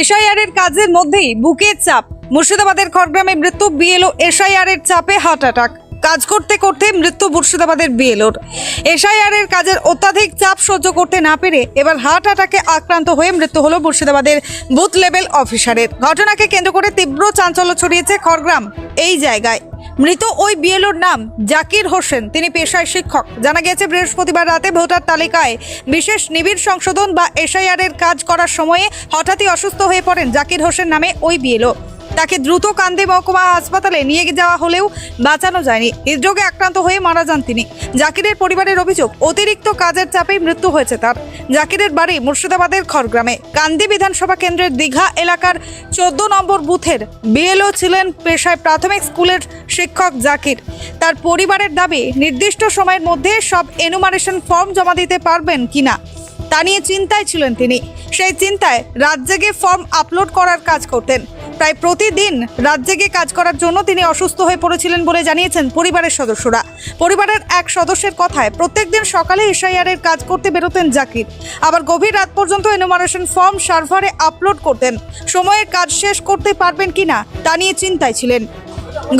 SIR এর কাজের মধ্যেই বুকের চাপ। মুর্শিদাবাদের খড়গ্রামে মৃত্যু, বিএলও এসআইআর এর চাপে হার্ট অ্যাটাক। কাজ করতে করতে মৃত্যু মুর্শিদাবাদের বিএলওর। এসআইআর এর কাজের অত্যাধিক চাপ সহ্য করতে না পেরে এবার হার্ট অ্যাটাকে আক্রান্ত হয়ে মৃত্যু হলো মুর্শিদাবাদের বুথ লেভেল অফিসারের। ঘটনাকে কেন্দ্র করে তীব্র চাঞ্চল্য ছড়িয়েছে খড়গ্রাম। এই জায়গায় মৃত ওই বিএলওর নাম জাকির হোসেন। তিনি পেশায় শিক্ষক। জানা গেছে বৃহস্পতিবার রাতে ভোটার তালিকায় বিশেষ নিবিড় সংশোধন বা এসআইআর এর কাজ করার সময়ে হঠাৎই অসুস্থ হয়ে পড়েন জাকির হোসেন নামে ওই বিএলও। তাকে দ্রুত কান্দে মহকুমা হাসপাতালে নিয়ে যাওয়া হলেও বাঁচানো যায়নি। হৃদরোগে আক্রান্ত হয়ে মারা যান তিনি। জাকিরের পরিবারের অভিযোগ, অতিরিক্ত কাজের চাপেই মৃত্যু হয়েছে তার। জাকিরের বাড়ি মুর্শিদাবাদের খড়গ্রামে। কান্দি বিধানসভা কেন্দ্রের দীঘা এলাকার চোদ্দ নম্বর বুথের বিএলও ছিলেন পেশায় প্রাথমিক স্কুলের শিক্ষক জাকির। তার পরিবারের দাবি, নির্দিষ্ট সময়ের মধ্যে সব এনুমারেশন ফর্ম জমা দিতে পারবেন কিনা, তা নিয়ে চিন্তায় ছিলেন তিনি। সেই চিন্তায় রাত জেগে ফর্ম আপলোড করার কাজ করতেন। প্রায় প্রতিদিন রাত জেগে কাজ করার জন্য তিনি অসুস্থ হয়ে পড়েছিলেন বলে জানিয়েছেন পরিবারের সদস্যরা। পরিবারের এক সদস্যের কথায় প্রত্যেকদিন সকালে এসআইআর এর কাজ করতে বেরোতেন জাকির। আবার গভীর রাত পর্যন্ত এনুমারেশন ফর্ম সার্ভারে আপলোড করতেন। সময়ের কাজ শেষ করতে পারবেন কিনা তা নিয়ে চিন্তায় ছিলেন।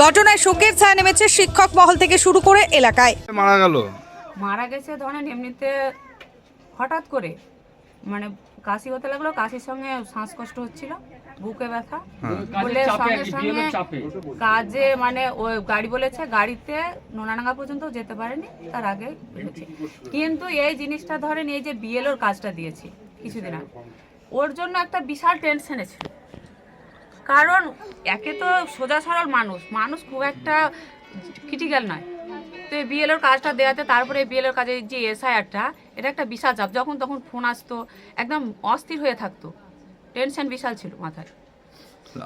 ঘটনায় শোকের ছায়া নেমেছে শিক্ষক মহল থেকে শুরু করে এলাকায়। মারা গেল? মারা গেছে ধরেন এমনিতে হঠাৎ করে। মানে কাশি হতে লাগল কাশির সঙ্গে শ্বাসকষ্ট হচ্ছিল। বুকে ব্যথা। বলে সঙ্গে সঙ্গে কাজে মানে ওই গাড়ি বলেছে গাড়িতে নোনাডাঙ্গা পর্যন্ত যেতে পারেনি তার আগে কিন্তু এই জিনিসটা ধরেন এই যে বিএলওর কাজটা দিয়েছি কিছুদিন আগে ওর জন্য একটা বিশাল টেনশনে ছিল। কারণ একে তো সোজা সরল মানুষ মানুষ খুব একটা ক্রিটিক্যাল নয়। তো এই বিএলওর কাজটা দেওয়াতে তারপরে বিএলওর কাজে যে এসআইআরটা এটা একটা বিশাল চাপ। যখন তখন ফোন আসতো একদম অস্থির হয়ে থাকতো। টেনশন বিশাল ছিল মাথায়।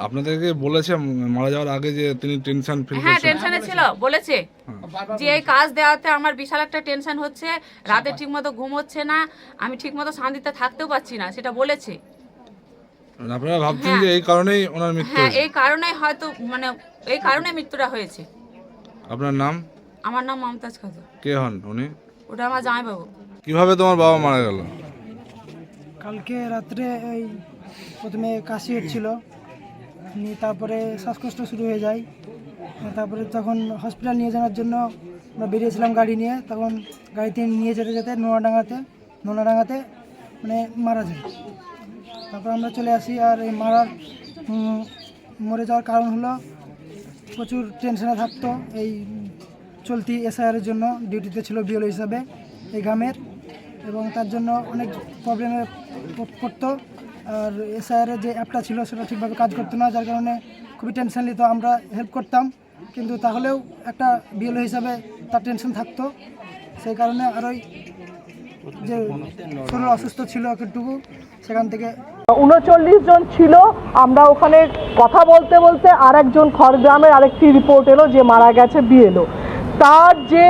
আপনাদেরকে বলেছে মারা যাওয়ার আগে যে তিনি টেনশন ফিল হ্যাঁ টেনশনে ছিল বলেছে যে এই কাজ দেওয়াতে আমার বিশাল একটা টেনশন হচ্ছে রাতে ঠিকমতো ঘুম হচ্ছে না আমি ঠিকমতো শান্তিতে থাকতেও পারছি না সেটা বলেছে। আপনারা ভাবছেন যে এই কারণেই ওনার মৃত্যু হ্যাঁ এই কারণেই হয়তো মানে এই কারণে মৃত্যুটা হয়েছে। আপনার নাম? আমার নাম মমতাজ খাজা। কে হন উনি? ওটা আমার জামাইবাবু। কীভাবে তোমার বাবা মারা গেল? কালকে রাত্রে ওই প্রথমে কাশি হচ্ছিল। নিয়ে তারপরে শ্বাসকষ্ট শুরু হয়ে যায়। তারপরে তখন হসপিটাল নিয়ে যাওয়ার জন্য আমরা বেরিয়েছিলাম গাড়ি নিয়ে, তখন গাড়িতে নিয়ে যেতে যেতে নোনাডাঙ্গাতে নোনাডাঙ্গাতে মানে মারা যায়। তারপর আমরা চলে আসি আর এই মারার মরে যাওয়ার কারণ হলো প্রচুর টেনশনে থাকতো এই চলতি এসআইআরের জন্য ডিউটিতে ছিল বিএল হিসাবে এই গ্রামের। এবং তার জন্য অনেক প্রবলেমে পড়তো। আর এসআইআরের যে অ্যাপটা ছিল সেটা ঠিকভাবে কাজ করতো না, যার কারণে খুবই টেনশন নিত, আমরা হেল্প করতাম। কিন্তু তাহলেও একটা বিএলও হিসাবে তার টেনশন থাকতো। সেই কারণে আর ওই যে শরীর অসুস্থ ছিল একটুকু সেখান থেকে উনচল্লিশ জন ছিল। আমরা ওখানে কথা বলতে বলতে আর একজন খড়গ্রামের আরেকটি রিপোর্ট এলো যে মারা গেছে বিএলও তার যে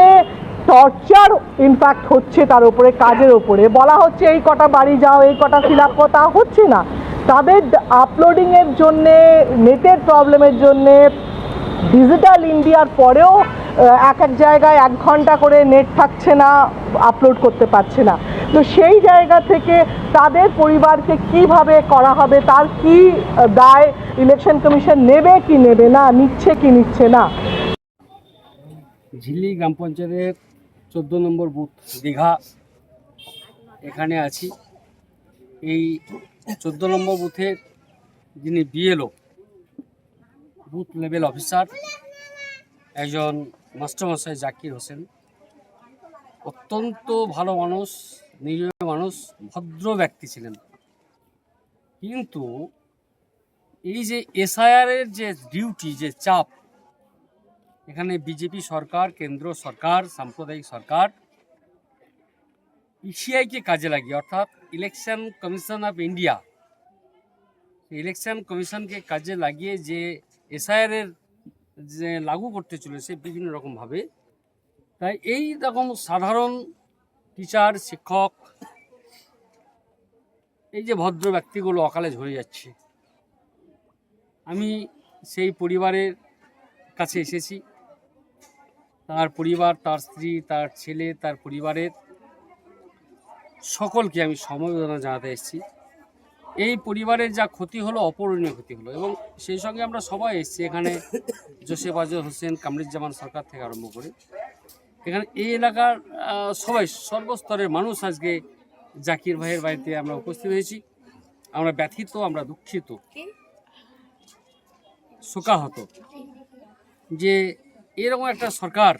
টর্চার ইনফ্যাক্ট হচ্ছে তার উপরে, কাজের উপরে। বলা হচ্ছে এই কটা বাড়ি যাও, এই কটা ফিল আপ তা হচ্ছে না। তাদের আপলোডিংয়ের জন্যে, নেটের প্রবলেমের জন্যে ডিজিটাল ইন্ডিয়ার পরেও এক এক জায়গায় এক ঘণ্টা করে নেট থাকছে না আপলোড করতে পারছে না। তো সেই জায়গা থেকে তাদের পরিবারকে কীভাবে করা হবে, তার কি দায় ইলেকশন কমিশন নেবে কি নেবে না, নিচ্ছে কি নিচ্ছে না? ঝিল্লি গ্রাম পঞ্চায়েতের চোদ্দ নম্বর বুথ দীঘা। এখানে আছি। এই চোদ্দ নম্বর বুথের যিনি বিএলও বুথ লেভেল অফিসার, একজন মাস্টারমশাই জাকির হোসেন। অত্যন্ত ভালো মানুষ, নিরীহ মানুষ, ভদ্র ব্যক্তি ছিলেন। কিন্তু এই যে এসআইআরের যে ডিউটি যে চাপ এখানে বিজেপি সরকার, কেন্দ্র সরকার, সাম্প্রদায়িক সরকার ইসিআইকে কাজে লাগিয়ে, অর্থাৎ election commission of India election কমিশনকে কাজে লাগিয়ে যে এসআইআর এর যে লাগু করতে চলেছে বিভিন্ন রকমভাবে তাই এই রকম সাধারণ টিচার শিক্ষক, এই যে ভদ্র ব্যক্তিগুলো অকালে ঝরে যাচ্ছে। আমি সেই পরিবারের কাছে এসেছি। তার পরিবার তার স্ত্রী তার ছেলে তার পরিবারের সকলকে আমি সমবেদনা জানাতে এসেছি। এই পরিবারের যা ক্ষতি হলো অপূরণীয় ক্ষতি হলো এবং সেই সঙ্গে আমরা সবাই এসেছি এখানে জোসেফ আজর হোসেন কামরুজ্জামান সরকার থেকে আরম্ভ করে। এখানে এই এলাকার সবাই সর্বস্তরের মানুষ আজকে জাকির ভাইয়ের বাড়িতে আমরা উপস্থিত হয়েছি। আমরা ব্যথিত আমরা দুঃখিত শোকাহত যে এরকম একটা সরকার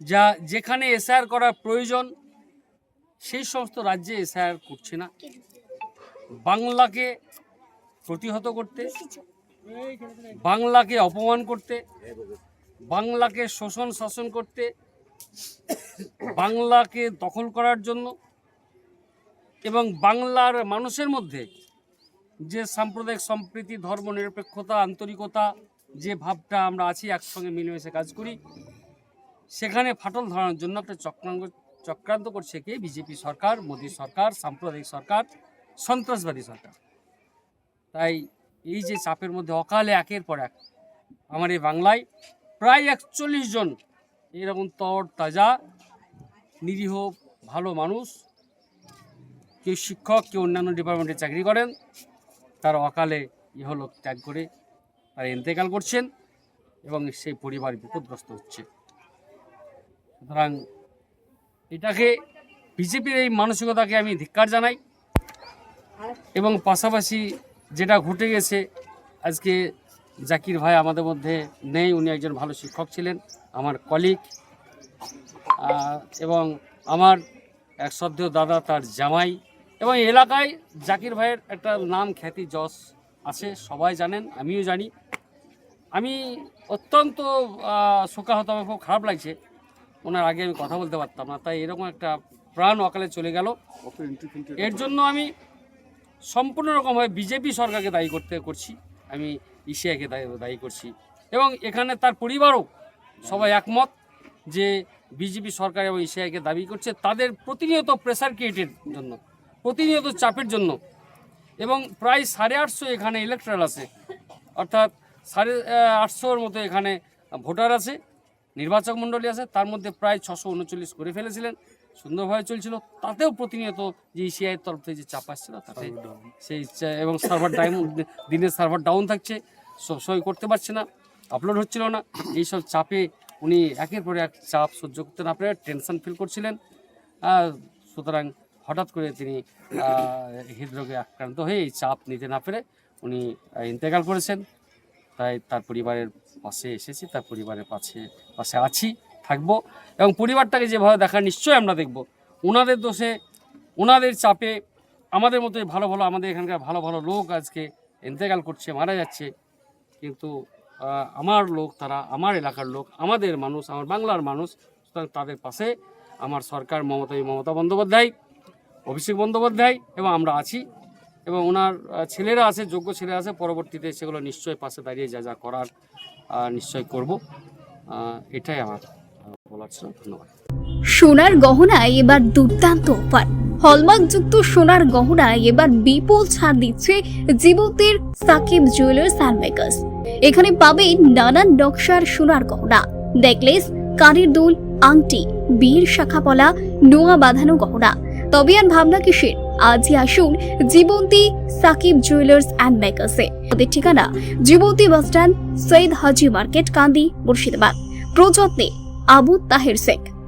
যা যেখানে এসআর করার প্রয়োজন, সেই সমস্ত রাজ্যে এসআর করছে না। বাংলাকে প্রতিহত করতে, বাংলাকে অপমান করতে, বাংলাকে শোষণ শাসন করতে, বাংলাকে দখল করার জন্য এবং বাংলার মানুষের মধ্যে যে সাম্প্রদায়িক সম্প্রীতি ধর্ম নিরপেক্ষতা আন্তরিকতা যে ভাবটা আমরা আছি, একসঙ্গে মিলেমিশে কাজ করি। সেখানে ফাটল ধরানোর জন্য একটা চক্রান্ত চক্রান্ত করছে কে? বিজেপি সরকার, মোদী সরকার, সাম্প্রদায়িক সরকার, সন্ত্রাসবাদী সরকার। তাই এই যে চাপের মধ্যে, অকালে একের পর এক আমার এই বাংলায় প্রায় একচল্লিশ জন এরকম তর তাজা, নিরীহ, ভালো মানুষ, কেউ শিক্ষক, কেউ অন্যান্য ডিপার্টমেন্টে চাকরি করেন, তারা অকালে ইহলোক ত্যাগ করে তারা ইন্তেকাল করছেন এবং সেই পরিবার বিপদগ্রস্ত হচ্ছে। সুতরাং এটাকে বিজেপির এই মানসিকতাকে আমি ধিক্কার জানাই এবং পাশাপাশি যেটা ঘটে গেছে, আজকে জাকির ভাই আমাদের মধ্যে নেই, উনি একজন ভালো শিক্ষক ছিলেন, আমার কলিগ এবং আমার এক শ্রদ্ধেয় দাদা তার জামাই এবং এলাকায় জাকির ভাইয়ের একটা নাম খ্যাতি যশ আছে, সবাই জানেন, আমিও জানি। আমি অত্যন্ত শোকাহত আমার খুব খারাপ লাগছে। ওনার আগে আমি কথা বলতে পারতাম না, তাই এরকম একটা প্রাণ অকালে চলে গেল। এর জন্য আমি সম্পূর্ণ রকমভাবে বিজেপি সরকারকে দায়ী করতে করছি, আমি ইসিআইকে দায়ী করছি। এবং এখানে তার পরিবারও সবাই একমত যে বিজেপি সরকার এবং ইসিআইকে দাবি করছে, তাদের প্রতিনিয়ত প্রেসার ক্রিয়েটের জন্য, প্রতিনিয়ত চাপের জন্য। এবং প্রায় সাড়ে আটশো এখানে ইলেকট্রাল আছে। অর্থাৎ সাড়ে আটশোর মতো এখানে ভোটার আছে নির্বাচক মণ্ডলী আছে তার মধ্যে প্রায় ছশো উনচল্লিশ করে ফেলেছিলেন। সুন্দরভাবে চলছিল তাতেও প্রতিনিয়ত যে ইসিআইয়ের তরফ থেকে যে চাপ আসছিল তাতে সেই এবং সার্ভার ডাউন দিনের সার্ভার ডাউন থাকছে সই করতে পারছে না আপলোড হচ্ছিল না। এইসব চাপে উনি একের পর এক চাপ সহ্য করতে না পেরে টেনশন ফিল করছিলেন। সুতরাং হঠাৎ করে তিনি হৃদরোগে আক্রান্ত হয়ে এই চাপ নিতে না পেরে উনি ইন্তেকাল করেছেন। তাই তার পরিবারের পাশে এসেছি, তার পরিবারের পাশে পাশে আছি, থাকব এবং পরিবারটাকে যেভাবে দেখা নিশ্চয়ই আমরা দেখব। ওনাদের দোষে ওনাদের চাপে, আমাদের মতো ভালো ভালো, আমাদের এখানকার ভালো ভালো লোক আজকে ইন্তেকাল করছে, মারা যাচ্ছে। কিন্তু আমার লোক তারা, আমার এলাকার লোক, আমাদের মানুষ, আমার বাংলার মানুষ, সুতরাং তাদের পাশে আমার সরকার মমতা মমতা বন্দ্যোপাধ্যায়, অভিষেক বন্দ্যোপাধ্যায় এবং আমরা আছি। এবং ওনার ছেলেরা আছে, যোগ্য ছেলে আছে, পরবর্তীতে সেগুলো নিশ্চয়ই পাশে দাঁড়িয়ে যা যা করার নিশ্চয় করব। এটাই আমার বলার ছিল, ধন্যবাদ। সোনার গহনায় এবার দুর্দান্ত অফার। হলমার্কযুক্ত সোনার গহনায় এবার বিপুল ছাড় দিচ্ছে জীবতের সাকিব জুয়েলার্স অ্যান্ড মেকার্স এখানে পাবেন নানান নকশার সোনার গহনা নেকলেস কানের দুল, আংটি বীর শাখাপলা, নোয়া বাঁধানো গহনা। তবে আর ভাবনা কিসের? আজই আসুন জীবন্তী সাকিব জুয়েলার্স অ্যান্ড মেকার্সে ওদের ঠিকানা Jibanti bus stand Syed Haji market, Kandi, Murshidabad. প্রযত্নে Abu Taher Sheikh.